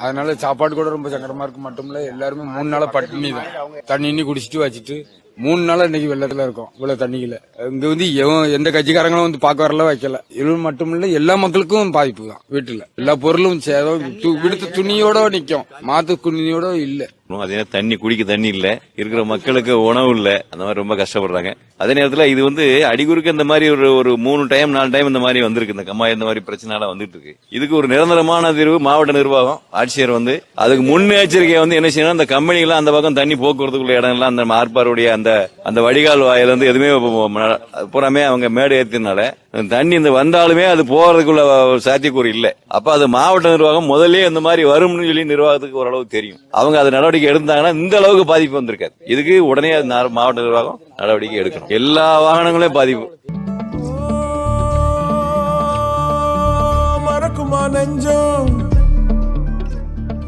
அதனால சாப்பாடு கூட ரொம்ப சங்கடமா இருக்கு. மட்டும் இல்ல எல்லாருமே மூணு நாளா பட்டினி தான் தண்ணி குடிச்சிட்டு வச்சுட்டு மூணு நாளா இன்னைக்கு வெள்ளத்துல இருக்கோம். இவ்வளவு தண்ணியில. இங்க வந்து எவன் எந்த கட்சிக்காரங்களும் வந்து பார்க்க வரல வைக்கல. இது மட்டும் இல்லை எல்லா மக்களுக்கும் பாதிப்பு தான் வீட்டுல. எல்லா பொருளும் சேதம் து- விடுத்த துணியோட நிக்கும். மாத்து துணியோட இல்ல. அதே தண்ணி குடிக்க தண்ணி இல்ல. இருக்கிற மக்களுக்கு உணவு இல்ல. அந்த மாதிரி ரொம்ப கஷ்டப்படுறாங்க. அதே நேரத்துல இது வந்து அடிகுறுக்கு இந்த மாதிரி ஒரு ஒரு மூணு டைம் நாலு டைம் இந்த மாதிரி வந்திருக்கு. இந்த கம்மாய் இந்த மாதிரி பிரச்சனை வந்துட்டு இருக்கு. இதுக்கு ஒரு நிரந்தரமான தீர்வு மாவட்ட நிர்வாகம் ஆட்சியர் வந்து. அதுக்கு முன்னெச்சரிக்கை வந்து என்ன செய்யணும் அந்த கம்பெனிகள் அந்த பக்கம் தண்ணி போக்குவரத்துக்குள்ள இடம் எல்லாம் அந்த மார்பாருடைய அந்த அந்த வடிகால் வாயில இருந்து எதுவுமே புறமே பூராமே அவங்க மேடு ஏத்தினால தண்ணி இந்த வந்தாலுமே அது போறதுக்குள்ள சாத்தியக்கூறு இல்ல. அப்ப அது மாவட்ட நிர்வாகம் முதல்ல இந்த மாதிரி வரும்னு சொல்லி நிர்வாகத்துக்கு ஓரளவு தெரியும். அவங்க அது நடவடிக்கை எடுத்தாங்கன்னா இந்த அளவுக்கு பாதிப்பு வந்திருக்காது. இதுக்கு உடனே மாவட்ட நிர்வாகம் நடவடிக்கை எடுக்கணும். எல்லா வாகனங்களையும் பாதிப்பு. மறக்குமா நெஞ்சம்?